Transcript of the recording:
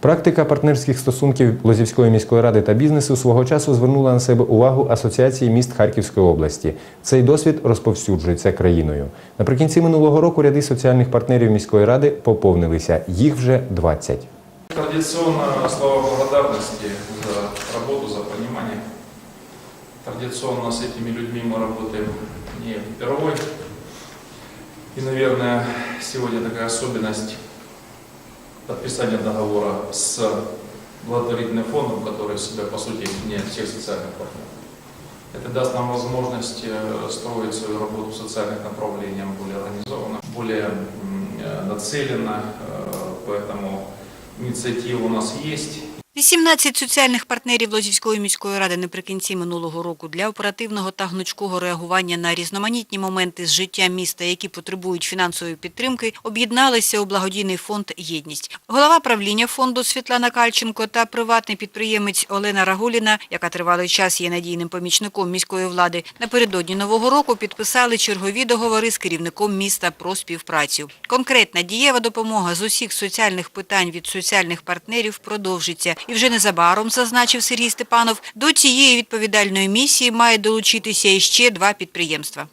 Практика партнерських стосунків Лозівської міської ради та бізнесу свого часу звернула на себе увагу Асоціації міст Харківської області. Цей досвід розповсюджується країною. Наприкінці минулого року ряди соціальних партнерів міської ради поповнилися. Їх вже 20. Традиционно слова благодарности за работу, за понимание. Традиционно с этими людьми мы работаем не впервой. И, наверное, сегодня такая особенность подписания договора с благотворительным фондом, который себя, по сути, не всех социальных партнеров. Это даст нам возможность э, строить свою работу в социальных направлениях более организованно, более э, нацеленно, э, поэтому инициатива у нас есть. 18 соціальних партнерів Лозівської міської ради наприкінці минулого року для оперативного та гнучкого реагування на різноманітні моменти з життя міста, які потребують фінансової підтримки, об'єдналися у благодійний фонд «Єдність». Голова правління фонду Світлана Кальченко та приватний підприємець Олена Рагуліна, яка тривалий час є надійним помічником міської влади, напередодні нового року підписали чергові договори з керівником міста про співпрацю. Конкретна дієва допомога з усіх соціальних питань від соціальних партнерів продовжиться. І вже незабаром, зазначив Сергій Степанов, до цієї відповідальної місії має долучитися іще два підприємства.